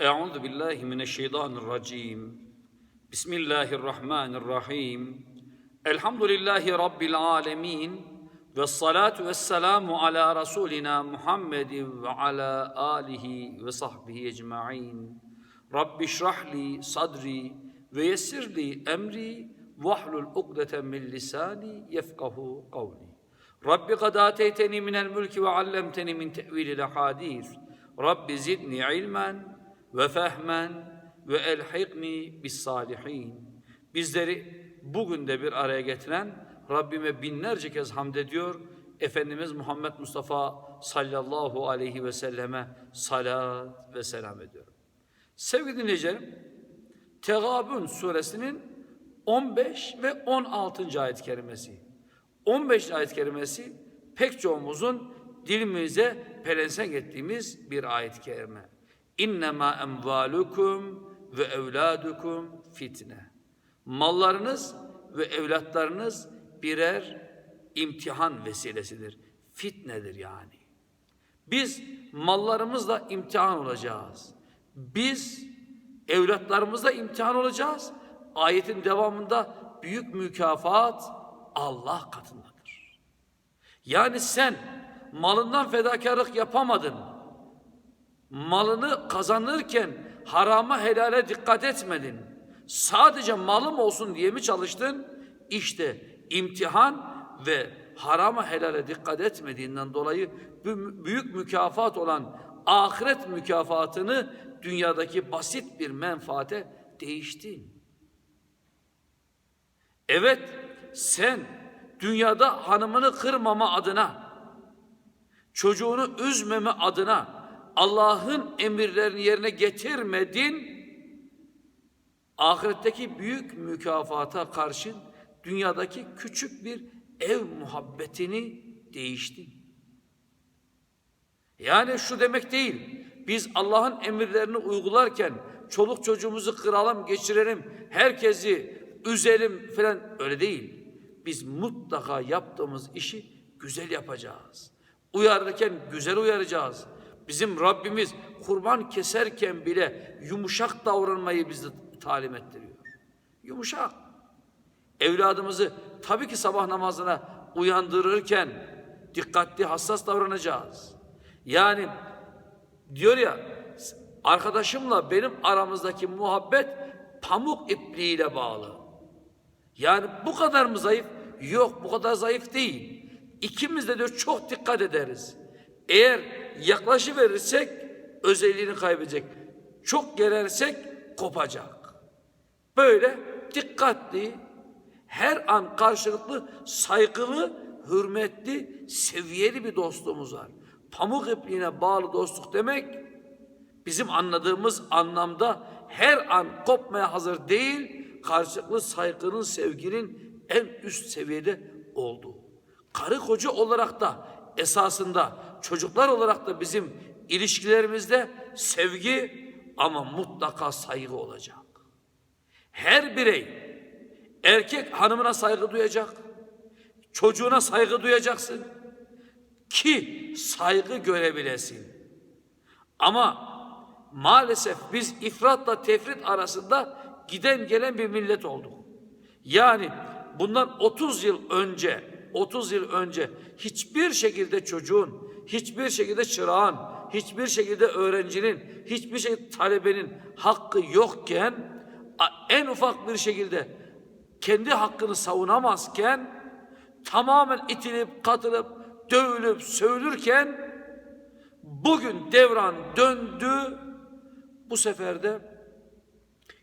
Euzu billahi mineşşeytanirracim. Bismillahirrahmanirrahim. Elhamdülillahi rabbil alamin. Ve salatu ve selamu ala rasulina Muhammedin ve ala alihi ve sahbihi ecmaîn. Rabbi şrahli sadri ve yessirli emri vahlul ukdeten min lisani yefkahu kavli. Rabbi kad ateyteni minel mülki ve allemteni min tevilil hadis. Rabbi zidni ilmen ve fehmen ve elhikni bis salihin. Bizleri bugün de bir araya getiren Rabbime binlerce kez hamd ediyor. Efendimiz Muhammed Mustafa sallallahu aleyhi ve selleme salat ve selam ediyorum. Sevgili dinleyicilerim, Tegabun suresinin 15 ve 16. ayet-i kerimesi. 15. ayet-i kerimesi pek çoğumuzun dilimize pelensen ettiğimiz bir ayet-i kerime. İnnemâ emvâlukum ve evlâdukum fitne. Mallarınız ve evlatlarınız birer imtihan vesilesidir. Fitnedir yani. Biz mallarımızla imtihan olacağız. Biz evlatlarımızla imtihan olacağız. Ayetin devamında büyük mükafat Allah katındadır. Yani sen malından fedakarlık yapamadın. Malını kazanırken harama helale dikkat etmedin. Sadece malım olsun diye mi çalıştın? İşte imtihan ve harama helale dikkat etmediğinden dolayı büyük mükafat olan ahiret mükafatını dünyadaki basit bir menfaate değiştin. Evet sen dünyada hanımını kırmama adına, çocuğunu üzmeme adına Allah'ın emirlerini yerine getirmedin. Ahiretteki büyük mükafata karşın dünyadaki küçük bir ev muhabbetini değiştin. Yani şu demek değil. Biz Allah'ın emirlerini uygularken çoluk çocuğumuzu kıralım, geçirelim, herkesi üzelim falan öyle değil. Biz mutlaka yaptığımız işi güzel yapacağız. Uyarırken güzel uyaracağız. Bizim Rabbimiz kurban keserken bile yumuşak davranmayı bize talim ettiriyor. Yumuşak. Evladımızı tabii ki sabah namazına uyandırırken dikkatli, hassas davranacağız. Yani diyor ya arkadaşımla benim aramızdaki muhabbet pamuk ipliğiyle bağlı. Yani bu kadar mı zayıf? Yok bu kadar zayıf değil. İkimiz de diyor çok dikkat ederiz. Eğer yaklaşıverirsek özelliğini kaybedecek. Çok gelersek kopacak. Böyle dikkatli, her an karşılıklı saygılı, hürmetli, seviyeli bir dostluğumuz var. Pamuk ipliğine bağlı dostluk demek bizim anladığımız anlamda her an kopmaya hazır değil, karşılıklı saygının, sevginin en üst seviyede olduğu. Karı koca olarak da esasında çocuklar olarak da bizim ilişkilerimizde sevgi ama mutlaka saygı olacak. Her birey erkek hanımına saygı duyacak, çocuğuna saygı duyacaksın ki saygı görebilesin. Ama maalesef biz ifratla tefrit arasında giden gelen bir millet olduk. Yani bundan 30 yıl önce 30 yıl önce hiçbir şekilde çocuğun, hiçbir şekilde çırağın, hiçbir şekilde öğrencinin, hiçbir şekilde talebenin hakkı yokken en ufak bir şekilde kendi hakkını savunamazken tamamen itilip katılıp dövülüp sövülürken bugün devran döndü bu sefer de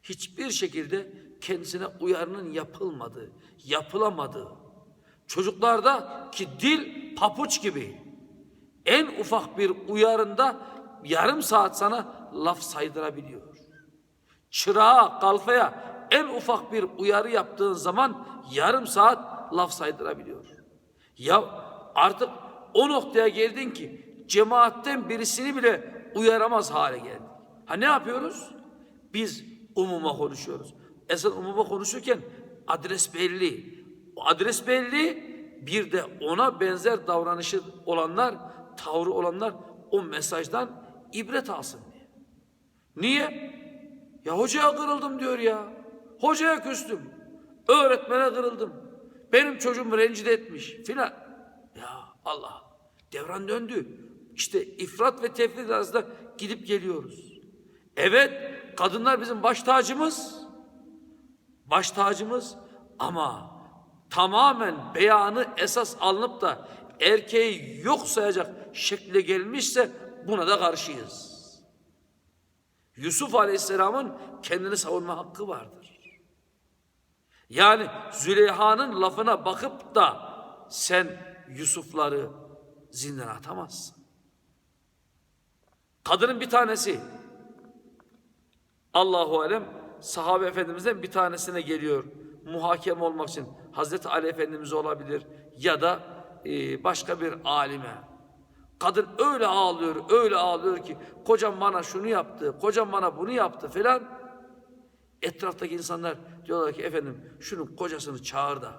hiçbir şekilde kendisine uyarının yapılmadığı, yapılamadığı Çocuklarda ki dil papuç gibi. En ufak bir uyarında yarım saat sana laf saydırabiliyor. Çırağa, kalfaya en ufak bir uyarı yaptığın zaman yarım saat laf saydırabiliyor. Ya artık o noktaya geldin ki cemaatten birisini bile uyaramaz hale geldi. Ha ne yapıyoruz? Biz umuma konuşuyoruz. Esas umuma konuşurken adres belli. Adres belli. Bir de ona benzer davranışı olanlar, tavrı olanlar o mesajdan ibret alsın diye. Niye? Ya hocaya kırıldım diyor ya. Hocaya küstüm. Öğretmene kırıldım. Benim çocuğumu rencide etmiş filan. Ya Allah devran döndü. İşte ifrat ve tefrit arasında gidip geliyoruz. Evet kadınlar bizim baş tacımız. Baş tacımız ama tamamen beyanı esas alınıp da erkeği yok sayacak şekle gelmişse buna da karşıyız. Yusuf Aleyhisselam'ın kendini savunma hakkı vardır. Yani Züleyha'nın lafına bakıp da sen Yusuf'ları zindana atamazsın. Kadının bir tanesi Allahu alem sahabe efendimizden bir tanesine geliyor muhakeme olmak için Hazreti Ali Efendimiz olabilir ya da e, başka bir alime. Kadın öyle ağlıyor, öyle ağlıyor ki kocam bana şunu yaptı, kocam bana bunu yaptı filan. Etraftaki insanlar diyorlar ki efendim şunun kocasını çağır da.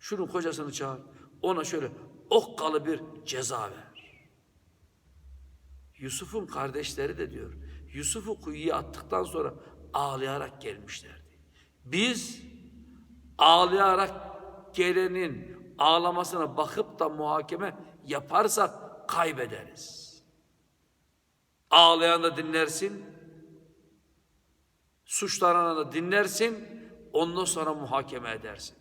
Şunun kocasını çağır. Ona şöyle okkalı bir ceza ver. Yusuf'un kardeşleri de diyor. Yusuf'u kuyuya attıktan sonra ağlayarak gelmişlerdi. Biz ağlayarak gelenin ağlamasına bakıp da muhakeme yaparsak kaybederiz. Ağlayan da dinlersin, suçlanan da dinlersin, ondan sonra muhakeme edersin.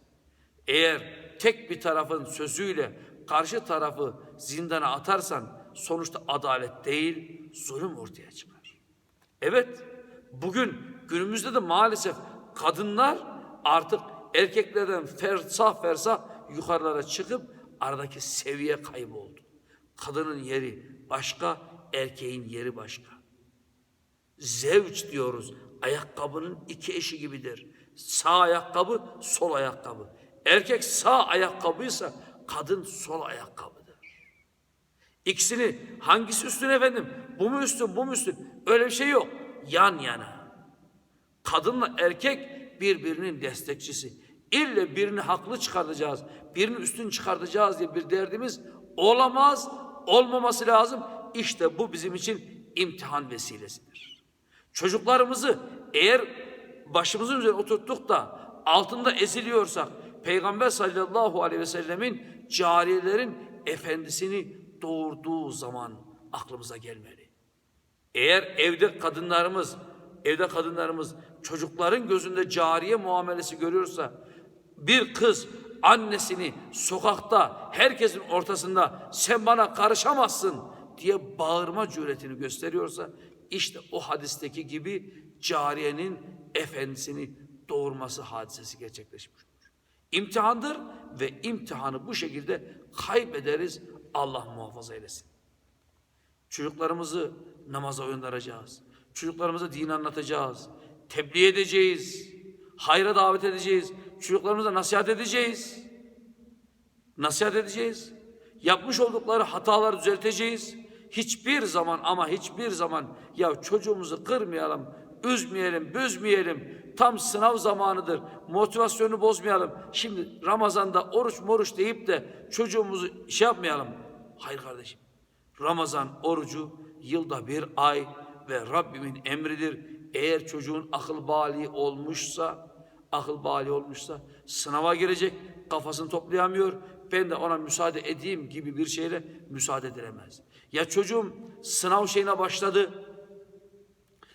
Eğer tek bir tarafın sözüyle karşı tarafı zindana atarsan sonuçta adalet değil, zulüm ortaya çıkar. Evet, bugün günümüzde de maalesef kadınlar artık erkeklerden fersah fersah yukarılara çıkıp aradaki seviye kayboldu. Kadının yeri başka, erkeğin yeri başka. Zevç diyoruz. Ayakkabının iki eşi gibidir. Sağ ayakkabı, sol ayakkabı. Erkek sağ ayakkabıysa kadın sol ayakkabıdır. İkisini hangisi üstün efendim? Bu mu üstün, bu mu üstün? Öyle bir şey yok. Yan yana. Kadınla erkek birbirinin destekçisi. İlle birini haklı çıkartacağız, birini üstün çıkartacağız diye bir derdimiz olamaz, olmaması lazım. İşte bu bizim için imtihan vesilesidir. Çocuklarımızı eğer başımızın üzerine oturttuk da altında eziliyorsak Peygamber sallallahu aleyhi ve sellemin cariyelerin efendisini doğurduğu zaman aklımıza gelmeli. Eğer evde kadınlarımız, evde kadınlarımız çocukların gözünde cariye muamelesi görüyorsa bir kız annesini sokakta herkesin ortasında sen bana karışamazsın diye bağırma cüretini gösteriyorsa işte o hadisteki gibi cariyenin efendisini doğurması hadisesi gerçekleşmiş olur. İmtihandır ve imtihanı bu şekilde kaybederiz Allah muhafaza eylesin. Çocuklarımızı namaza göndereceğiz. Çocuklarımıza din anlatacağız. Tebliğ edeceğiz. Hayra davet edeceğiz. Çocuklarımıza nasihat edeceğiz. Nasihat edeceğiz. Yapmış oldukları hataları düzelteceğiz. Hiçbir zaman ama hiçbir zaman ya çocuğumuzu kırmayalım, üzmeyelim, büzmeyelim. Tam sınav zamanıdır. Motivasyonu bozmayalım. Şimdi Ramazan'da oruç moruç deyip de çocuğumuzu şey yapmayalım. Hayır kardeşim. Ramazan orucu yılda bir ay ve Rabbimin emridir. Eğer çocuğun akıl bali olmuşsa, akıl bali olmuşsa sınava girecek, kafasını toplayamıyor. Ben de ona müsaade edeyim gibi bir şeyle müsaade edilemez. Ya çocuğum sınav şeyine başladı,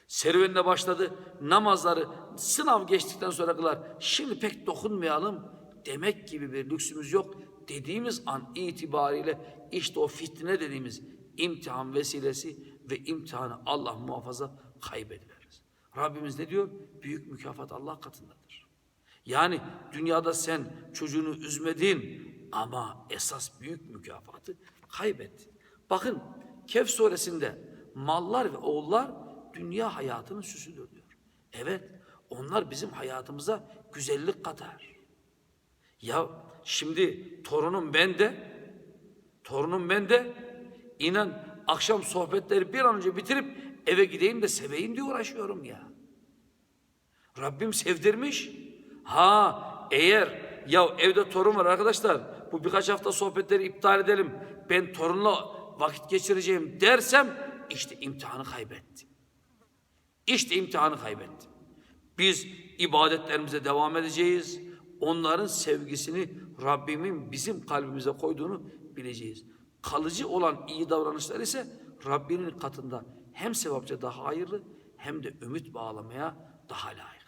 serüvenine başladı, namazları sınav geçtikten sonra kılar. Şimdi pek dokunmayalım demek gibi bir lüksümüz yok. Dediğimiz an itibariyle işte o fitne dediğimiz imtihan vesilesi ve imtihanı Allah muhafaza kaybederiz. Rabbimiz ne diyor? Büyük mükafat Allah katındadır. Yani dünyada sen çocuğunu üzmedin ama esas büyük mükafatı kaybettin. Bakın Kehf suresinde mallar ve oğullar dünya hayatının süsüdür diyor. Evet onlar bizim hayatımıza güzellik katar. Ya şimdi torunum bende, torunum bende. İnan akşam sohbetleri bir an önce bitirip eve gideyim de seveyim diye uğraşıyorum ya. Rabbim sevdirmiş. Ha eğer ya evde torun var arkadaşlar bu birkaç hafta sohbetleri iptal edelim. Ben torunla vakit geçireceğim dersem işte imtihanı kaybettim. İşte imtihanı kaybettim. Biz ibadetlerimize devam edeceğiz. Onların sevgisini Rabbimin bizim kalbimize koyduğunu bileceğiz. Kalıcı olan iyi davranışlar ise Rabbinin katında hem sevapça daha hayırlı hem de ümit bağlamaya daha layıktır.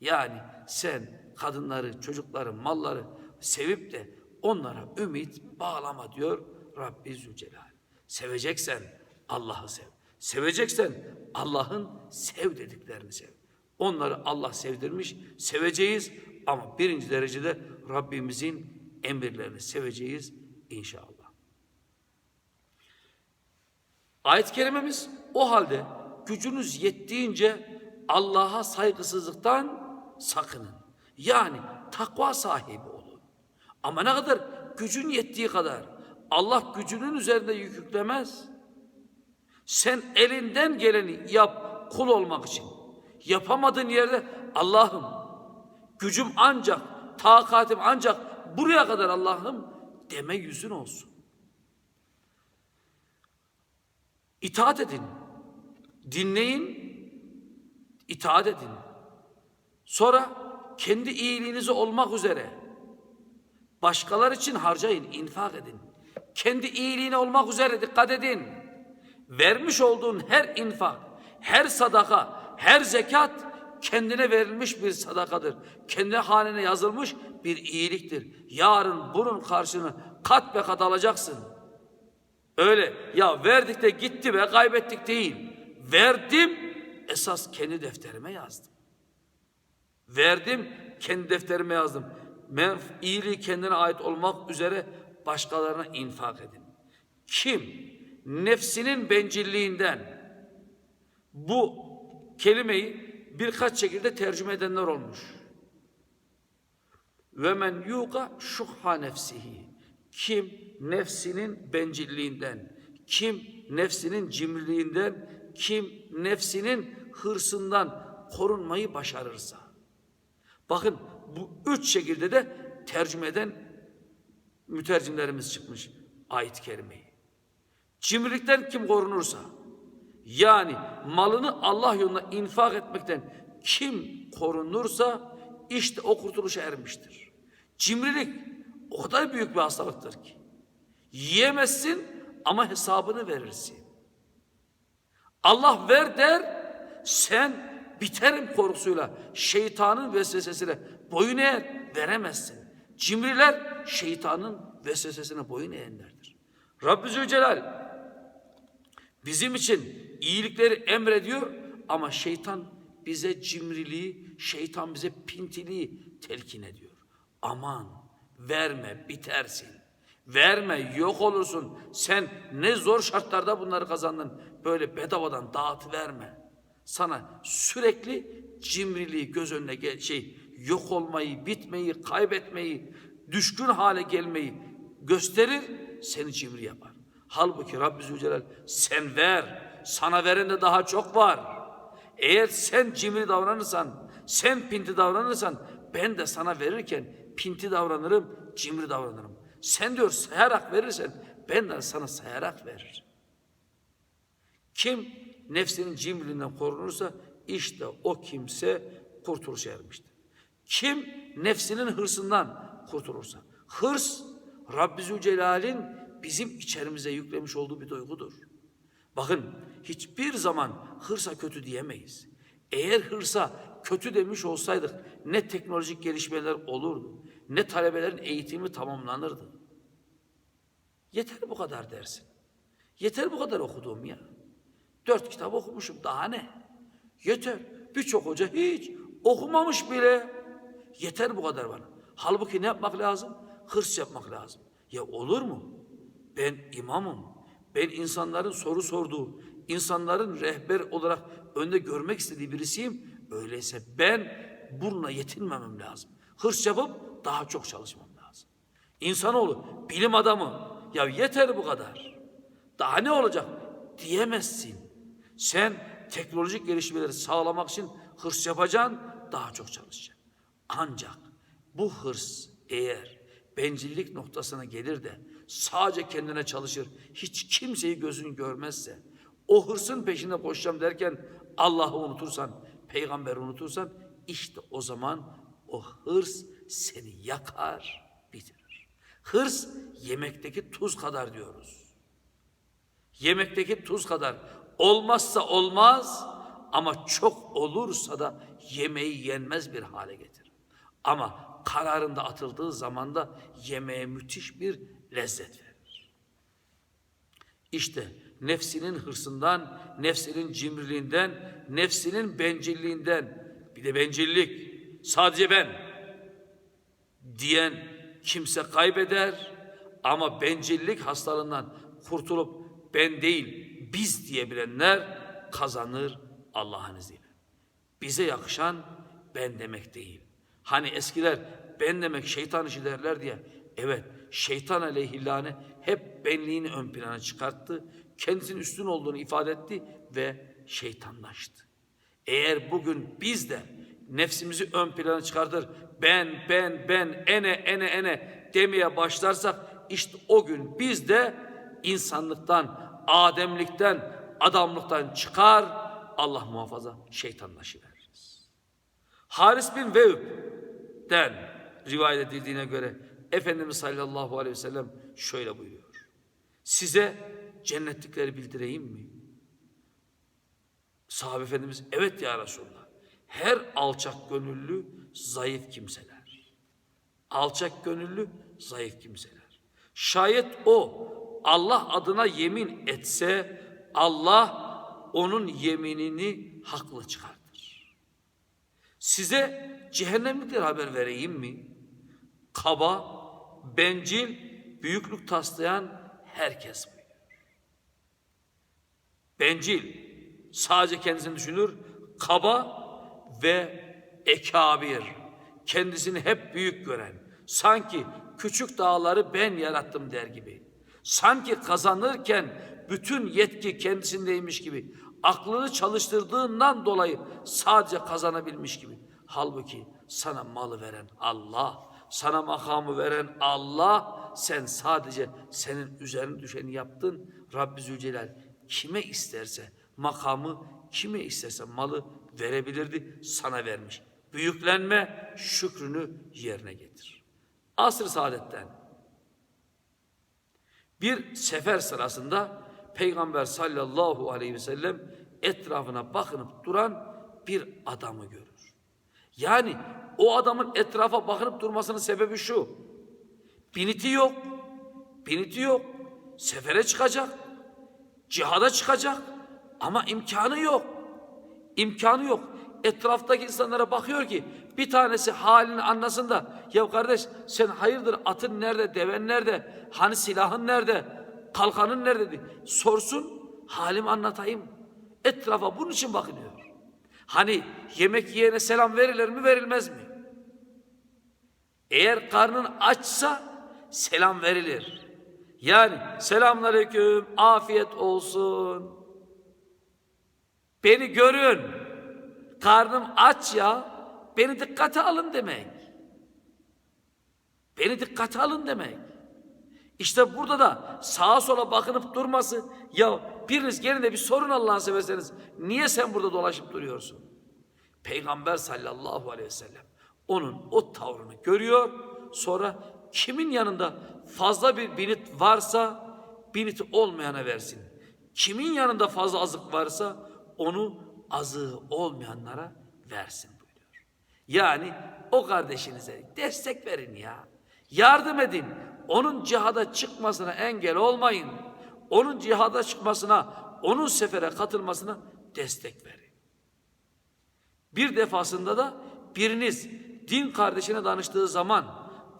Yani sen kadınları, çocukları, malları sevip de onlara ümit bağlama diyor Rabbi Zülcelal. Seveceksen Allah'ı sev. Seveceksen Allah'ın sev dediklerini sev. Onları Allah sevdirmiş, seveceğiz ama birinci derecede Rabbimizin emirlerini seveceğiz inşallah. Ayet-i kerimemiz o halde gücünüz yettiğince Allah'a saygısızlıktan sakının. Yani takva sahibi olun. Ama ne kadar gücün yettiği kadar Allah gücünün üzerinde yük yüklemez. Sen elinden geleni yap kul olmak için. Yapamadığın yerde Allah'ım gücüm ancak, takatim ancak buraya kadar Allah'ım deme yüzün olsun. İtaat edin. Dinleyin, itaat edin. Sonra kendi iyiliğinizi olmak üzere başkalar için harcayın, infak edin. Kendi iyiliğine olmak üzere dikkat edin. Vermiş olduğun her infak, her sadaka, her zekat kendine verilmiş bir sadakadır. Kendi hanene yazılmış bir iyiliktir. Yarın bunun karşını kat be kat alacaksın. Öyle ya verdik de gitti ve kaybettik değil. Verdim esas kendi defterime yazdım. Verdim kendi defterime yazdım. Menf iyiliği kendine ait olmak üzere başkalarına infak edin. Kim nefsinin bencilliğinden bu kelimeyi birkaç şekilde tercüme edenler olmuş. Ve men yuqa şuhha nefsihi. Kim nefsinin bencilliğinden, kim nefsinin cimriliğinden, kim nefsinin hırsından korunmayı başarırsa. Bakın bu üç şekilde de tercüme eden mütercimlerimiz çıkmış ayet-i kerimeyi. Cimrilikten kim korunursa, yani malını Allah yolunda infak etmekten kim korunursa işte o kurtuluşa ermiştir. Cimrilik o kadar büyük bir hastalıktır ki. Yiyemezsin ama hesabını verirsin. Allah ver der, sen biterim korkusuyla şeytanın vesvesesine boyun eğer veremezsin. Cimriler şeytanın vesvesesine boyun eğenlerdir. Rabbi Zülcelal bizim için iyilikleri emrediyor ama şeytan bize cimriliği, şeytan bize pintiliği telkin ediyor. Aman verme bitersin. Verme yok olursun. Sen ne zor şartlarda bunları kazandın. Böyle bedavadan dağıt verme. Sana sürekli cimriliği göz önüne gel şey yok olmayı, bitmeyi, kaybetmeyi, düşkün hale gelmeyi gösterir, seni cimri yapar. Halbuki Rabbi Zülcelal sen ver, sana veren de daha çok var. Eğer sen cimri davranırsan, sen pinti davranırsan ben de sana verirken pinti davranırım, cimri davranırım. Sen diyor sayarak verirsen ben de sana sayarak veririm. Kim nefsinin cimriliğinden korunursa işte o kimse kurtuluşa ermiştir. Kim nefsinin hırsından kurtulursa. Hırs Rabbi Zülcelal'in bizim içerimize yüklemiş olduğu bir duygudur. Bakın hiçbir zaman hırsa kötü diyemeyiz. Eğer hırsa kötü demiş olsaydık ne teknolojik gelişmeler olurdu, ne talebelerin eğitimi tamamlanırdı. Yeter bu kadar dersin. Yeter bu kadar okuduğum ya. Dört kitap okumuşum daha ne? Yeter. Birçok hoca hiç okumamış bile. Yeter bu kadar bana. Halbuki ne yapmak lazım? Hırs yapmak lazım. Ya olur mu? Ben imamım. Ben insanların soru sorduğu, insanların rehber olarak önde görmek istediği birisiyim. Öyleyse ben bununla yetinmemem lazım. Hırs yapıp daha çok çalışmam lazım. İnsanoğlu bilim adamı ya yeter bu kadar. Daha ne olacak diyemezsin. Sen teknolojik gelişmeleri sağlamak için hırs yapacaksın, daha çok çalışacaksın. Ancak bu hırs eğer bencillik noktasına gelir de sadece kendine çalışır, hiç kimseyi gözün görmezse, o hırsın peşinde koşacağım derken Allah'ı unutursan, peygamberi unutursan işte o zaman o hırs seni yakar, bitirir. Hırs yemekteki tuz kadar diyoruz. Yemekteki tuz kadar olmazsa olmaz ama çok olursa da yemeği yenmez bir hale getirir. Ama kararında atıldığı zaman da yemeğe müthiş bir lezzet verir. İşte nefsinin hırsından, nefsinin cimriliğinden, nefsinin bencilliğinden, bir de bencillik, sadece ben diyen kimse kaybeder ama bencillik hastalığından kurtulup ben değil biz diyebilenler kazanır Allah'ın izniyle. Bize yakışan ben demek değil. Hani eskiler ben demek şeytan işi derler diye. Evet şeytan aleyhillâne hep benliğini ön plana çıkarttı. Kendisinin üstün olduğunu ifade etti ve şeytanlaştı. Eğer bugün biz de nefsimizi ön plana çıkartır, ben, ben, ben, ene, ene, ene demeye başlarsak işte o gün biz de insanlıktan, ademlikten, adamlıktan çıkar, Allah muhafaza şeytanlaşıveririz. Haris bin Vevb'den rivayet edildiğine göre Efendimiz sallallahu aleyhi ve sellem şöyle buyuruyor. Size cennetlikleri bildireyim mi? Sahabe Efendimiz evet ya Resulallah. Her alçak gönüllü zayıf kimseler. Alçak gönüllü zayıf kimseler. Şayet o Allah adına yemin etse Allah onun yeminini haklı çıkartır. Size cehennemlikler haber vereyim mi? Kaba, bencil, büyüklük taslayan herkes buyuruyor. Bencil, sadece kendisini düşünür, kaba ve ekabir, kendisini hep büyük gören, sanki küçük dağları ben yarattım der gibi, sanki kazanırken bütün yetki kendisindeymiş gibi, aklını çalıştırdığından dolayı sadece kazanabilmiş gibi. Halbuki sana malı veren Allah, sana makamı veren Allah, sen sadece senin üzerine düşeni yaptın. Rabbi Zülcelal kime isterse makamı, kime isterse malı verebilirdi, sana vermiş. Büyüklenme, şükrünü yerine getir. Asr-ı saadetten bir sefer sırasında Peygamber sallallahu aleyhi ve sellem etrafına bakınıp duran bir adamı görür. Yani o adamın etrafa bakınıp durmasının sebebi şu. Biniti yok. Biniti yok. Sefere çıkacak. Cihada çıkacak. Ama imkanı yok. İmkanı yok. Etraftaki insanlara bakıyor ki bir tanesi halini anlasın da ya kardeş sen hayırdır atın nerede, deven nerede, hani silahın nerede, kalkanın nerede diye sorsun halimi anlatayım. Etrafa bunun için bakınıyor. Hani yemek yiyene selam verilir mi verilmez mi? Eğer karnın açsa selam verilir. Yani selamünaleyküm, afiyet olsun. Beni görün. Karnım aç ya. Beni dikkate alın demek. Beni dikkate alın demek. İşte burada da sağa sola bakınıp durması ya biriniz gelin de bir sorun Allah'ını severseniz niye sen burada dolaşıp duruyorsun? Peygamber sallallahu aleyhi ve sellem onun o tavrını görüyor sonra kimin yanında fazla bir binit varsa biniti olmayana versin. Kimin yanında fazla azık varsa onu azığı olmayanlara versin buyuruyor. Yani o kardeşinize destek verin ya. Yardım edin. Onun cihada çıkmasına engel olmayın. Onun cihada çıkmasına, onun sefere katılmasına destek verin. Bir defasında da biriniz din kardeşine danıştığı zaman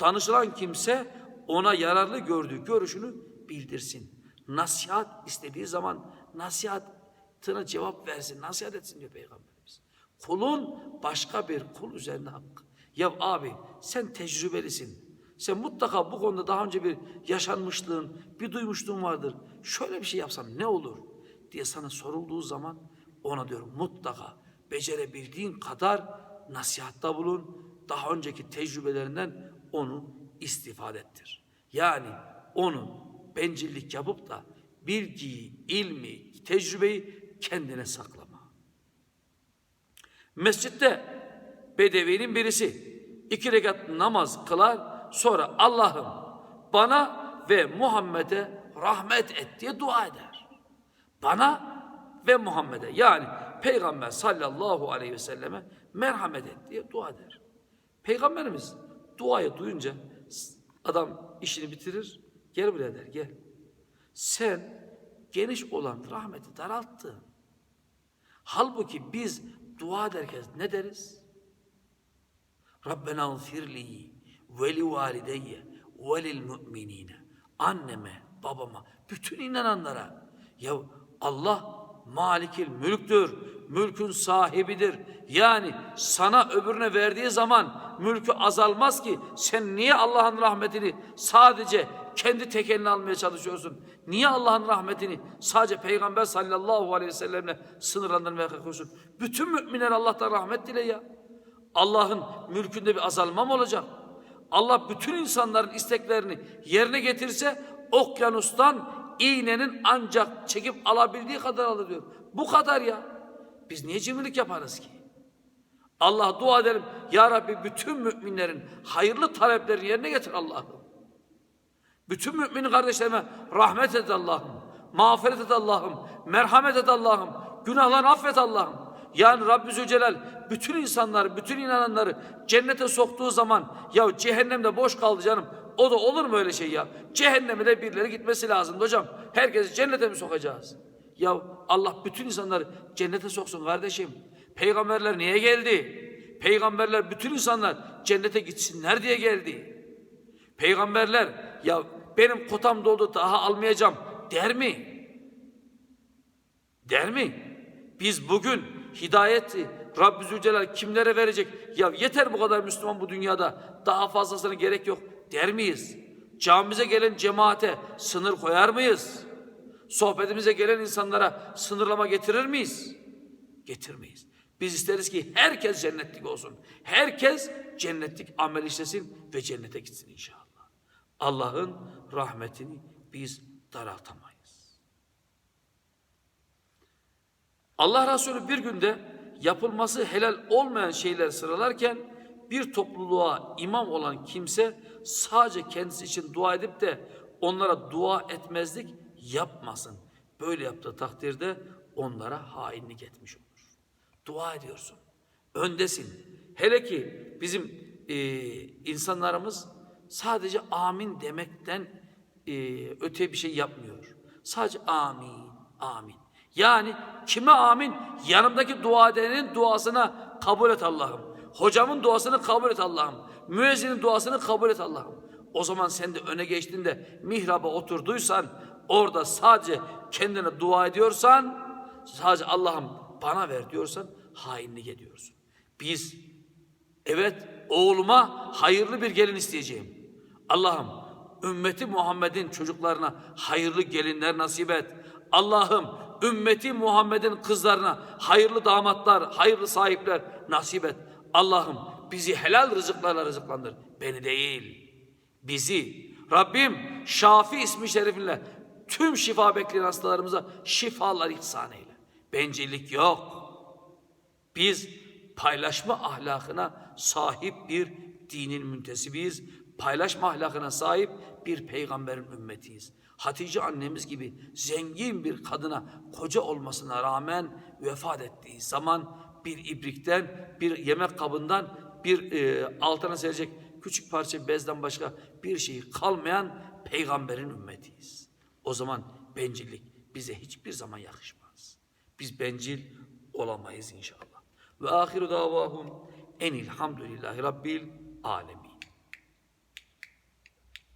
danışılan kimse ona yararlı gördüğü görüşünü bildirsin. Nasihat istediği zaman nasihatına cevap versin, nasihat etsin diyor Peygamberimiz. Kulun başka bir kul üzerine hakkı. Ya abi sen tecrübelisin. Sen mutlaka bu konuda daha önce bir yaşanmışlığın, bir duymuşluğun vardır. Şöyle bir şey yapsam ne olur diye sana sorulduğu zaman ona diyorum mutlaka becerebildiğin kadar nasihatta bulun. Daha önceki tecrübelerinden onu istifade ettir. Yani onu bencillik yapıp da bilgiyi, ilmi, tecrübeyi kendine saklama. Mescitte Bedevi'nin birisi iki rekat namaz kılar sonra Allah'ım bana ve Muhammed'e rahmet et diye dua eder. Bana ve Muhammed'e yani Peygamber sallallahu aleyhi ve selleme merhamet et diye dua eder. Peygamberimiz duayı duyunca adam işini bitirir. Gel buraya der gel. Sen geniş olan rahmeti daralttın. Halbuki biz dua ederken ne deriz? Rabbena gfirli ve li valideyye ve lil müminine. Anneme, babama, bütün inananlara. Ya Allah malikil mülktür, mülkün sahibidir. Yani sana öbürüne verdiği zaman mülkü azalmaz ki. Sen niye Allah'ın rahmetini sadece kendi tekeline almaya çalışıyorsun? Niye Allah'ın rahmetini sadece Peygamber sallallahu aleyhi ve sellemle sınırlandırmaya kalkıyorsun? Bütün müminler Allah'tan rahmet dile ya. Allah'ın mülkünde bir azalma mı olacak? Allah bütün insanların isteklerini yerine getirse okyanustan iğnenin ancak çekip alabildiği kadar alır diyor. Bu kadar ya. Biz niye cimrilik yaparız ki? Allah dua edelim. Ya Rabbi bütün müminlerin hayırlı taleplerini yerine getir Allah'ım. Bütün mümin kardeşlerime rahmet et Allah'ım. Mağfiret et Allah'ım. Merhamet et Allah'ım. Günahlarını affet Allah'ım. Yani Rabbi Zülcelal bütün insanları, bütün inananları cennete soktuğu zaman ya cehennemde boş kaldı canım. O da olur mu öyle şey ya? Cehenneme de birileri gitmesi lazım hocam. Herkesi cennete mi sokacağız? Ya Allah bütün insanları cennete soksun kardeşim. Peygamberler niye geldi? Peygamberler bütün insanlar cennete gitsinler diye geldi. Peygamberler ya benim kotam doldu daha almayacağım der mi? Der mi? Biz bugün hidayeti Rabbi Zülcelal kimlere verecek? Ya yeter bu kadar Müslüman bu dünyada. Daha fazlasına gerek yok der miyiz? Camimize gelen cemaate sınır koyar mıyız? Sohbetimize gelen insanlara sınırlama getirir miyiz? Getirmeyiz. Biz isteriz ki herkes cennetlik olsun. Herkes cennetlik amel işlesin ve cennete gitsin inşallah. Allah'ın rahmetini biz daraltamayız. Allah Resulü bir günde yapılması helal olmayan şeyler sıralarken bir topluluğa imam olan kimse sadece kendisi için dua edip de onlara dua etmezlik yapmasın. Böyle yaptığı takdirde onlara hainlik etmiş olur. Dua ediyorsun. Öndesin. Hele ki bizim e, insanlarımız sadece amin demekten e, öte bir şey yapmıyor. Sadece amin, amin. Yani kime amin? Yanımdaki dua edenin duasına kabul et Allah'ım. Hocamın duasını kabul et Allah'ım. Müezzinin duasını kabul et Allah'ım. O zaman sen de öne geçtiğinde mihraba oturduysan, orada sadece kendine dua ediyorsan, sadece Allah'ım bana ver diyorsan hainlik ediyorsun. Biz evet oğluma hayırlı bir gelin isteyeceğim. Allah'ım ümmeti Muhammed'in çocuklarına hayırlı gelinler nasip et. Allah'ım ümmeti Muhammed'in kızlarına hayırlı damatlar, hayırlı sahipler nasip et. Allah'ım bizi helal rızıklarla rızıklandır. Beni değil, bizi. Rabbim Şafi ismi şerifinle tüm şifa bekleyen hastalarımıza şifalar ihsan eyle. Bencillik yok. Biz paylaşma ahlakına sahip bir dinin müntesibiyiz. Paylaşma ahlakına sahip bir peygamberin ümmetiyiz. Hatice annemiz gibi zengin bir kadına koca olmasına rağmen vefat ettiği zaman bir ibrikten, bir yemek kabından, bir e, altına serecek küçük parça bezden başka bir şey kalmayan peygamberin ümmetiyiz. O zaman bencillik bize hiçbir zaman yakışmaz. Biz bencil olamayız inşallah. Ve ahiru davahum enilhamdülillahi rabbil alemin.